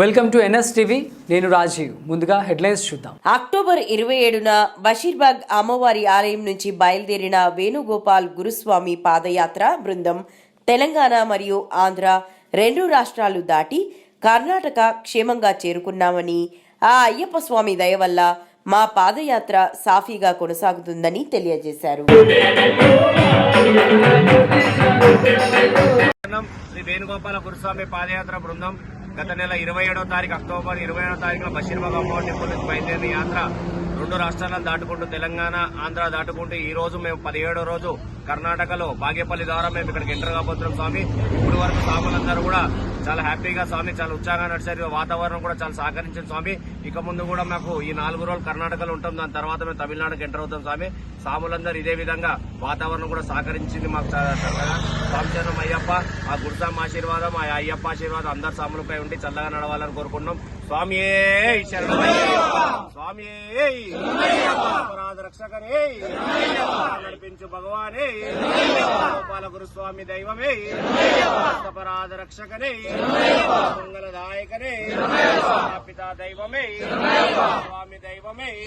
Welcome to NS TV. నేను రాజీవ్. ముందుగా headlines చూద్దాం. అక్టోబర్ ఇరవై ఏడున బషీర్బాగ్ అమ్మవారి ఆలయం నుంచి బయలుదేరిన వేణుగోపాల్ గురుస్వామి పాదయాత్ర బృందం తెలంగాణ మరియు ఆంధ్ర రెండు రాష్ట్రాలు దాటి కర్ణాటక క్షేమంగా చేరుకున్నామని ఆ అయ్యప్ప స్వామి దయ వల్ల మా పాదయాత్ర సాఫీగా కొనసాగుతుందని తెలియజేశారు. శ్రీ వేణుగోపాల గురుస్వామి పాదయాత్ర బృందం గత నెల ఇరవై ఏడో తారీఖు అక్టోబర్ ఇరవై ఏడో తారీఖున బషీర్బాగ్ అమ్మవారి టెంపుల్ నుంచి బయలుదేరిన యాత్ర రెండు రాష్ట్రాలను దాటుకుంటూ తెలంగాణ ఆంధ్ర దాటుకుంటూ ఈ రోజు మేము పదిహేడో రోజు కర్ణాటకలో బాగేపల్లి ద్వారా మేము ఇక్కడికి ఎంటర్ కాబోతున్నాం స్వామి. ఇప్పుడు వరకు స్వాములందరూ కూడా చాలా హ్యాపీగా స్వామి చాలా ఉత్సాహంగా నడిచారు. వాతావరణం కూడా చాలా సహకరించింది స్వామి. ఇక ముందు కూడా మాకు ఈ నాలుగు రోజులు కర్ణాటకలో ఉంటాం. దాని తర్వాత మేము తమిళనాడుకి ఎంటర్ అవుతాం స్వామి. స్వాములందరూ ఇదే విధంగా వాతావరణం కూడా సహకరించింది మాకు స్వామిచరణం అయ్యప్ప ఆ గుర్జామ్ ఆశీర్వాదం ఆ అయ్యప్ప ఆశీర్వాదం అందరు స్వాములపై ఉండి చల్లగా నడవాలని కోరుకుంటున్నాం. స్వామియే శరణం. స్వామియే అపరాధ రక్షకనే నడిపించు భగవానే. గోపాల గురుస్వామి దైవమే. అపరాధ రక్షకనే. మంగళదాయకనే. పితా దైవమే. స్వామి దైవమే.